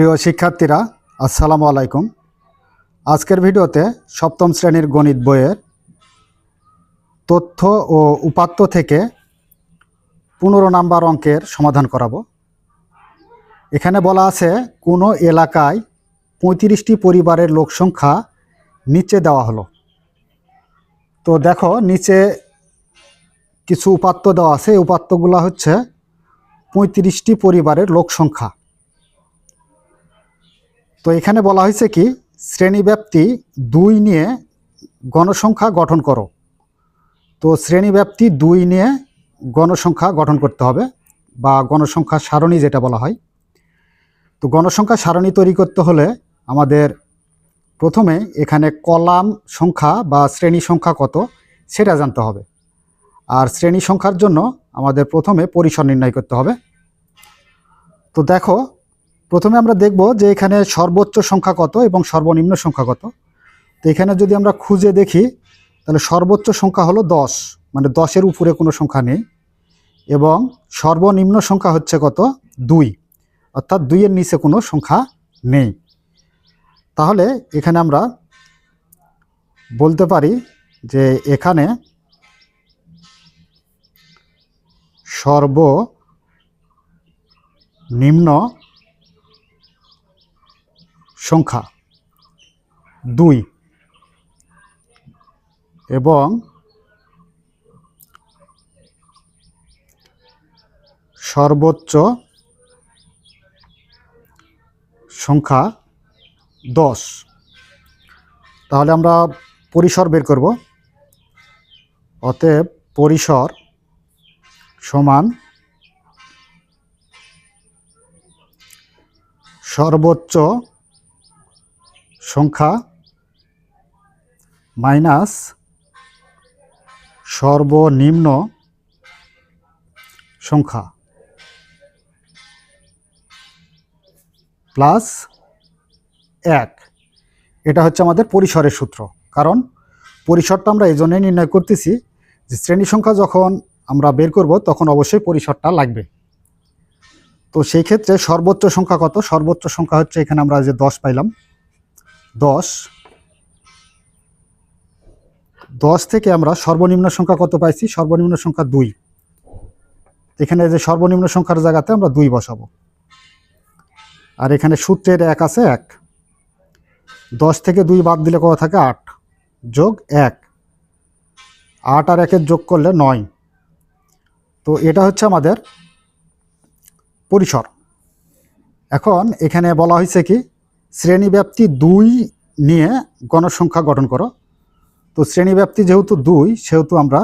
প্রিয় শিক্ষার্থীরা, আসসালামু আলাইকুম। আজকের ভিডিওতে সপ্তম শ্রেণির গণিত বইয়ের তথ্য ও উপাত্ত থেকে পনেরো নাম্বার অঙ্কের সমাধান করাবো। এখানে বলা আছে, কোনো এলাকায় পঁয়ত্রিশটি পরিবারের লোক সংখ্যা নিচে দেওয়া হলো। তো দেখো, নিচে কিছু উপাত্ত দেওয়া আছে, এই উপাত্তগুলো হচ্ছে পঁয়ত্রিশটি পরিবারের লোক সংখ্যা। তো এখানে বলা হয়েছে কি শ্রেণীব্যাপ্তি দুই নিয়ে গণসংখ্যা গঠন করো। তো শ্রেণীব্যাপ্তি দুই নিয়ে গণসংখ্যা গঠন করতে হবে বা গণসংখ্যা সারণী যেটা বলা হয়। তো গণসংখ্যা সারণী তৈরি করতে হলে আমাদের প্রথমে এখানে কলাম সংখ্যা বা শ্রেণি সংখ্যা কত সেটা জানতে হবে। আর শ্রেণি সংখ্যার জন্য আমাদের প্রথমে পরিসর নির্ণয় করতে হবে। তো দেখো প্রথমে আমরা দেখব যে এখানে সর্বোচ্চ সংখ্যা কত এবং সর্বনিম্ন সংখ্যা কত। তো এখানে যদি আমরা খুঁজে দেখি, তাহলে সর্বোচ্চ সংখ্যা হলো দশ মানে দশের উপরে কোনো সংখ্যা নেই। এবং সর্বনিম্ন সংখ্যা হচ্ছে কত? দুই, অর্থাৎ দুইয়ের নিচে কোনো সংখ্যা নেই। তাহলে এখানে আমরা বলতে পারি যে এখানে সর্বনিম্ন সংখ্যা দুই। এবং সর্বোচ্চ সংখ্যা দশ। তাহলে আমরা পরিসর বের করব। অতএব পরিসর সমান সর্বোচ্চ সংখ্যা মাইনাস সর্বনিম্ন সংখ্যা প্লাস এক। এটা হচ্ছে আমাদের পরিসরের সূত্র। কারণ পরিসরটা আমরা এই জন্যই নির্ণয় করতেছি যে শ্রেণি সংখ্যা যখন আমরা বের করব, তখন অবশ্যই পরিসরটা লাগবে। তো সেই ক্ষেত্রে সর্বোচ্চ সংখ্যা কত? সর্বোচ্চ সংখ্যা হচ্ছে এখানে আমরা যে দশ পাইলাম দশ। দশ থেকে আমরা সর্বনিম্ন সংখ্যা কত পাইছি? সর্বনিম্ন সংখ্যা দুই। এখানে যে সর্বনিম্ন সংখ্যার জায়গাতে আমরা দুই বসাবো। আর এখানে সূত্রের এক আছে এক। দশ থেকে দুই বাদ দিলে কত থাকে? আট। যোগ এক। আট আর একের যোগ করলে নয়। তো এটা হচ্ছে আমাদের পরিসর। এখন এখানে বলা হয়েছে কি? শ্রেণীব্যাপ্তি দুই নিয়ে গণসংখ্যা গঠন করো। তো শ্রেণীব্যাপ্তি যেহেতু দুই, সেহেতু আমরা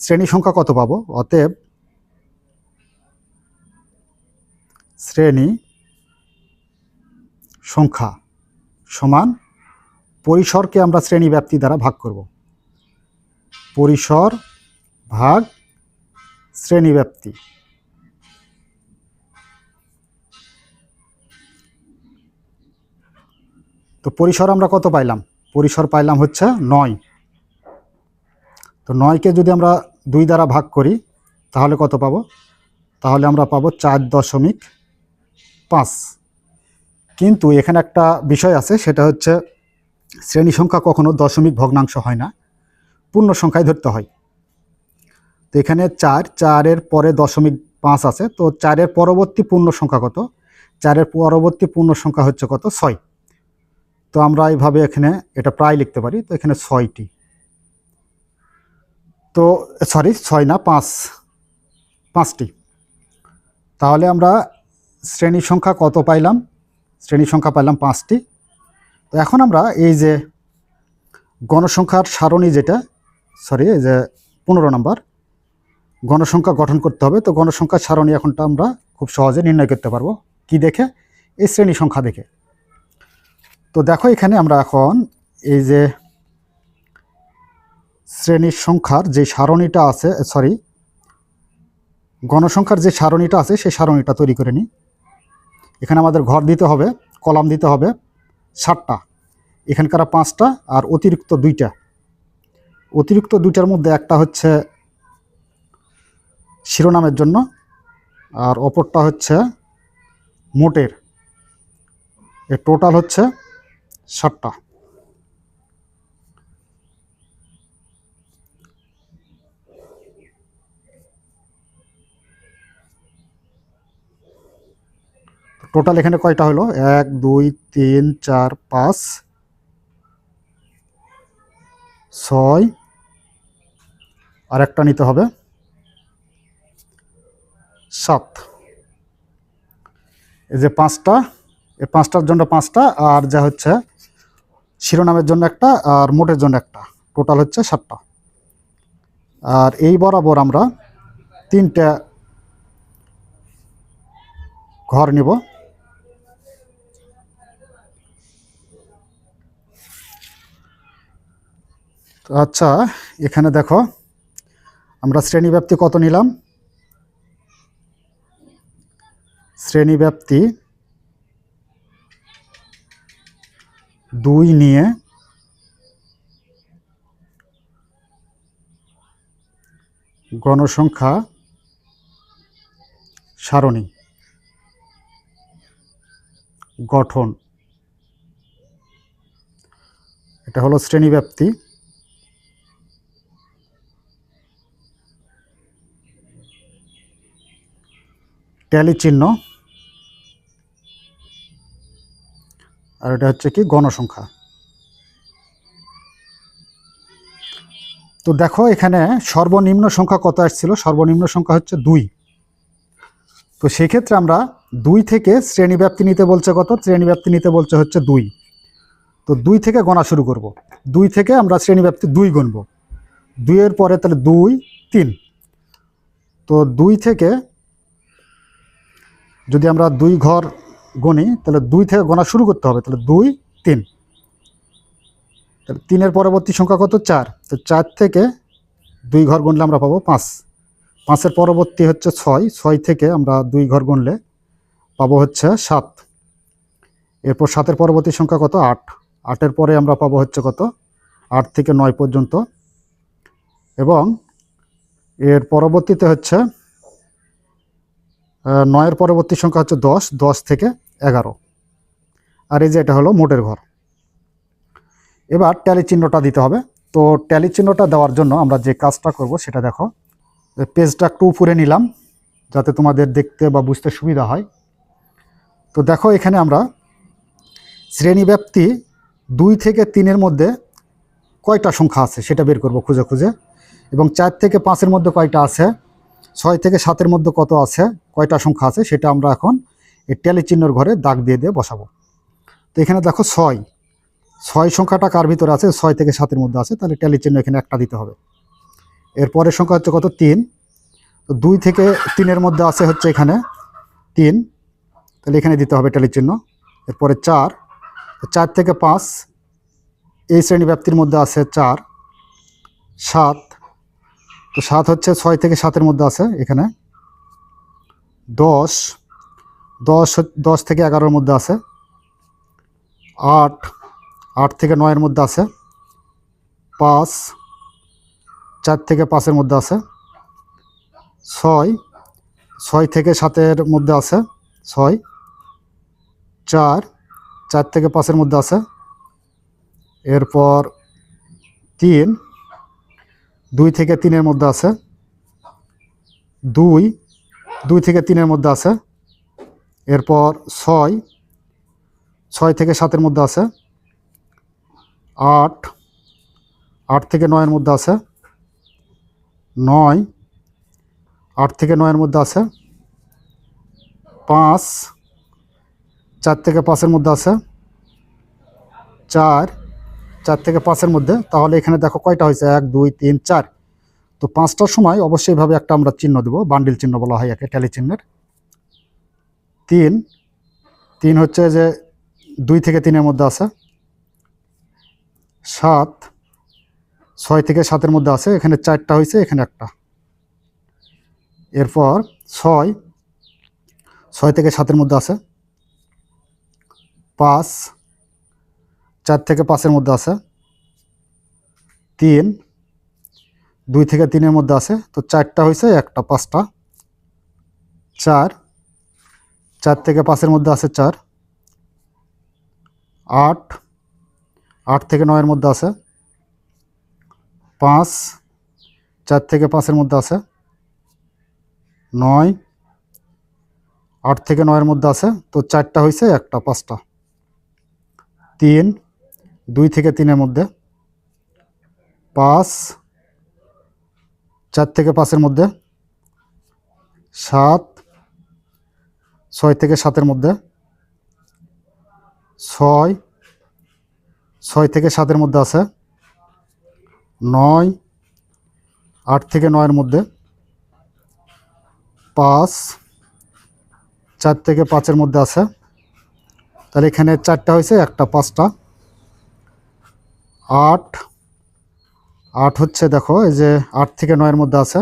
শ্রেণি সংখ্যা কত পাবো? অতএব শ্রেণি সংখ্যা সমান পরিসরকে আমরা শ্রেণি ব্যাপ্তি দ্বারা ভাগ করব। পরিসর ভাগ শ্রেণি ব্যাপ্তি তো পরিসর আমরা কত পাইলাম? পরিসর পাইলাম হচ্ছে নয়। তো নয়কে যদি আমরা দুই দ্বারা ভাগ করি, তাহলে কত পাবো? তাহলে আমরা পাবো চার দশমিক পাঁচ। কিন্তু এখানে একটা বিষয় আছে, সেটা হচ্ছে শ্রেণি সংখ্যা কখনো দশমিক ভগ্নাংশ হয় না, পূর্ণ সংখ্যায় ধরতে হয়। তো এখানে চার, চারের পরে দশমিক পাঁচ আছে, তো চারের পরবর্তী পূর্ণ সংখ্যা কত? চারের পরবর্তী পূর্ণ সংখ্যা হচ্ছে কত? ছয়। তো আমরা এইভাবে এখানে এটা প্রায় লিখতে পারি, তো এখানে ছয়টি। তো সরি ছয় না, পাঁচ, পাঁচটি। তাহলে আমরা শ্রেণি সংখ্যা কত পাইলাম? শ্রেণি সংখ্যা পাইলাম পাঁচটি। তো এখন আমরা এই যে গণসংখ্যার সারণী যেটা সরি এই যে পনেরো নম্বর, গণসংখ্যা গঠন করতে হবে। তো গণসংখ্যার সারণী এখনটা আমরা খুব সহজে নির্ণয় করতে পারব। কি দেখে? এই শ্রেণি সংখ্যা দেখে। তো দেখো এখানে আমরা এখন এই যে শ্রেণির সংখ্যার যে সারণীটা আছে সরি গণসংখ্যার যে সারণীটা আছে, সেই সারণীটা তৈরি করে নিই। এখানে আমাদের ঘর দিতে হবে, কলাম দিতে হবে ষাটটা এখানকার পাঁচটা আর অতিরিক্ত দুইটা। অতিরিক্ত দুইটার মধ্যে একটা হচ্ছে শিরোনামের জন্য আর অপরটা হচ্ছে মোটের। এর টোটাল হচ্ছে ষাটটা টোটাল এখানে কয়টা হলো? এক, দুই, তিন, চার, পাঁচ, ছয় আর একটা নিতে হবে। সাত। এই যে পাঁচটা, এই পাঁচটার জন্য পাঁচটা, আর যা হচ্ছে শিরোনামের জন্য একটা আর মোটের জন্য একটা। টোটাল হচ্ছে সাতটা। আর এই বরাবর আমরা তিনটা ঘর নিব। আচ্ছা এখানে দেখো, আমরা শ্রেণি ব্যাপ্তি কত নিলাম? শ্রেণি ব্যাপ্তি দুই নিয়ে গণসংখ্যা সারণী গঠন। এটা হলো শ্রেণীব্যাপ্তি। ট্যালি চিহ্ন। আর এটা হচ্ছে কি গণসংখ্যা। তো দেখো এখানে সর্বনিম্ন সংখ্যা কত আসছিল? সর্বনিম্ন সংখ্যা হচ্ছে দুই। তো সেক্ষেত্রে আমরা দুই থেকে শ্রেণীব্যাপ্তি নিতে বলছে কত? শ্রেণীব্যাপ্তি নিতে বলছে হচ্ছে দুই। তো দুই থেকে গণা শুরু করব। দুই থেকে আমরা শ্রেণীব্যাপ্তি দুই গণব দুইয়ের পরে তাহলে দুই, তিন। তো দুই থেকে যদি আমরা দুই ঘর গণি, তাহলে দুই থেকে গোনা শুরু করতে হবে, তাহলে দুই, তিন। তাহলে তিনের পরবর্তী সংখ্যা কত? চার। তো চার থেকে দুই ঘর গুনলে আমরা পাবো পাঁচ। পাঁচের পরবর্তী হচ্ছে ছয় ছয় থেকে আমরা দুই ঘর গুনলে পাবো হচ্ছে সাত। এরপর সাতের পরবর্তী সংখ্যা কত? আট। আটের পরে আমরা পাবো হচ্ছে কত? আট থেকে নয় পর্যন্ত। এবং এর পরবর্তীতে হচ্ছে নয়ের পরবর্তী সংখ্যা হচ্ছে দশ দশ থেকে এগারো। আর এই যে এটা হলো মোটের ঘর। এবার ট্যালি চিহ্নটা দিতে হবে। তো ট্যালি চিহ্নটা দেওয়ার জন্য আমরা যে কাজটা করব সেটা দেখো। পেজটা একটু উপরে নিলাম, যাতে তোমাদের দেখতে বা বুঝতে সুবিধা হয়। তো দেখো এখানে আমরা শ্রেণীব্যাপ্তি দুই থেকে তিনের মধ্যে কয়টা সংখ্যা আছে সেটা বের করব খুঁজে খুঁজে। এবং চার থেকে পাঁচের মধ্যে কয়টা আছে? ছয় থেকে সাতের মধ্যে কত আছে? কয়টা সংখ্যা আছে? সেটা আমরা এখন এই ট্যালি চিহ্নর ঘরে দাগ দিয়ে দিয়ে বসাবো। তো এখানে দেখো ছয়। ছয় সংখ্যাটা কার ভিতরে আছে? ছয় থেকে সাতের মধ্যে আছে। তাহলে ট্যালি চিহ্ন এখানে একটা দিতে হবে। এরপরের সংখ্যা হচ্ছে কত? তিন। তো দুই থেকে তিনের মধ্যে আছে হচ্ছে এখানে তিন। তাহলে এখানে দিতে হবে ট্যালি চিহ্ন। এরপরে চার। চার থেকে পাঁচ। এই শ্রেণি ব্যাপ্তির মধ্যে আছে চার। সাত। তো সাত হচ্ছে ছয় থেকে সাতের মধ্যে আছে এখানে। দশ। দশ দশ থেকে এগারোর মধ্যে আছে। আট আট থেকে নয়ের মধ্যে আছে। পাঁচ, চার থেকে পাঁচের মধ্যে আছে। ছয় ছয় থেকে সাতের মধ্যে আছে। ছয়, চার চার থেকে পাঁচের মধ্যে আছে। এরপর তিন, দুই থেকে তিনের মধ্যে আছে। দুই দুই থেকে তিনের মধ্যে আছে। এরপর ছয় ছয় থেকে সাতের মধ্যে আছে, আট আট থেকে নয়ের মধ্যে আছে, নয়, আট থেকে নয়ের মধ্যে আছে, পাঁচ, চার থেকে পাঁচের মধ্যে আছে, চার চার থেকে পাঁচের মধ্যে। তাহলে এখানে দেখো কয়টা হয়েছে? এক, দুই, তিন, চার। তো পাঁচটার সময় অবশ্যইভাবে একটা আমরা চিহ্ন দেবো, বান্ডিল চিহ্ন বলা হয় একে ট্যালি চিহ্নের। তিন তিন হচ্ছে যে দুই থেকে তিনের মধ্যে আছে। সাত, ছয় থেকে সাতের মধ্যে আছে, এখানে চারটা হয়েছে, এখানে একটা। এরপর ছয় ছয় থেকে সাতের মধ্যে আছে। পাঁচ, চার থেকে পাঁচের মধ্যে আছে। তিন, দুই থেকে তিনের মধ্যে আছে, তো চারটা হয়েছে, একটা, পাঁচটা। চার চার থেকে পাঁচের মধ্যে আছে চার। আট আট থেকে নয়ের মধ্যে আছে। পাঁচ, চার থেকে পাঁচের মধ্যে আছে। নয়, আট থেকে নয়ের মধ্যে আছে। তো চারটা হয়েছে একটা, পাঁচটা। তিন, দুই থেকে তিনের মধ্যে। পাঁচ, চার থেকে পাঁচের মধ্যে। সাত ছয় থেকে সাতের মধ্যে। ছয় ছয় থেকে সাতের মধ্যে আছে। নয়, আট থেকে নয়ের মধ্যে। পাঁচ, চার থেকে পাঁচের মধ্যে আছে। তাহলে এখানে চারটা হয়েছে, একটা পাঁচটা। আট আট হচ্ছে দেখো, এই যে আট থেকে নয়ের মধ্যে আছে।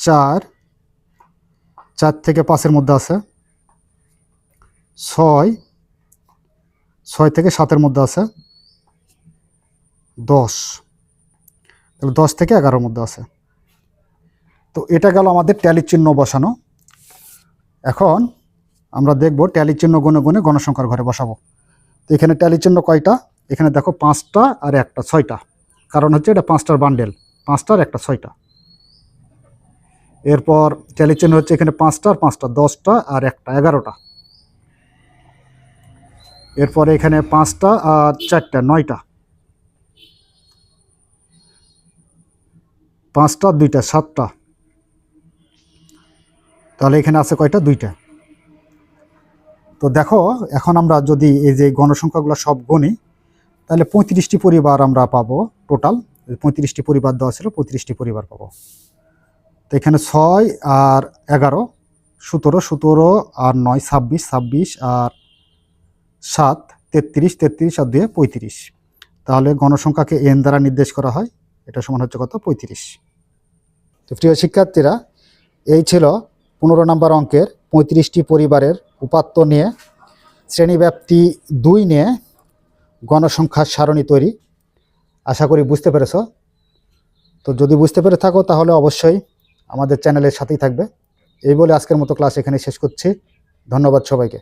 চার চার থেকে পাঁচের মধ্যে আছে। ছয় ছয় থেকে সাতের মধ্যে আছে। দশ, তাহলে দশ থেকে এগারোর মধ্যে আছে। তো এটা গেল আমাদের ট্যালির চিহ্ন বসানো। এখন আমরা দেখব ট্যালির চিহ্ন গুনে গুনে গণসংখ্যার ঘরে বসাবো। তো এখানে ট্যালির চিহ্ন কয়টা? এখানে দেখো পাঁচটা আর একটা, ছয়টা। কারণ হচ্ছে এটা পাঁচটার বান্ডেল পাঁচটার একটা, ছয়টা। এরপর ট্যালির চিহ্ন হচ্ছে এখানে পাঁচটা আর পাঁচটা, দশটা আর একটা, এগারোটা। এরপরে এখানে পাঁচটা আর চারটা, নয়টা। পাঁচটা, দুইটা, সাতটা। তাহলে এখানে আছে কয়টা? দুইটা। তো দেখো, এখন আমরা যদি এই যে গণসংখ্যাগুলো সব গণি তাহলে পঁয়ত্রিশটি পরিবার আমরা পাবো টোটাল। পঁয়ত্রিশটি পরিবার দেওয়া ছিল, পঁয়ত্রিশটি পরিবার পাবো। তো এখানে ছয় আর এগারো, সতেরো সতেরো আর নয়, ছাব্বিশ ছাব্বিশ আর সাত, তেত্রিশ তেত্রিশ আর দুয়ে পঁয়ত্রিশ। তাহলে গণসংখ্যাকে এন দ্বারা নির্দেশ করা হয়, এটা সমান হচ্ছে কত? পঁয়ত্রিশ। তো প্রিয় শিক্ষার্থীরা, এই ছিল পনেরো নম্বর অঙ্কের পঁয়ত্রিশটি পরিবারের উপাত্ত নিয়ে, শ্রেণীব্যাপ্তি দুই নিয়ে গণসংখ্যার সারণী তৈরি। আশা করি বুঝতে পেরেছ। তো যদি বুঝতে পেরে থাকো, তাহলে অবশ্যই আমাদের চ্যানেলের সাথেই থাকবে। এই বলে আজকের মতো ক্লাস এখানে শেষ করছি। ধন্যবাদ সবাইকে।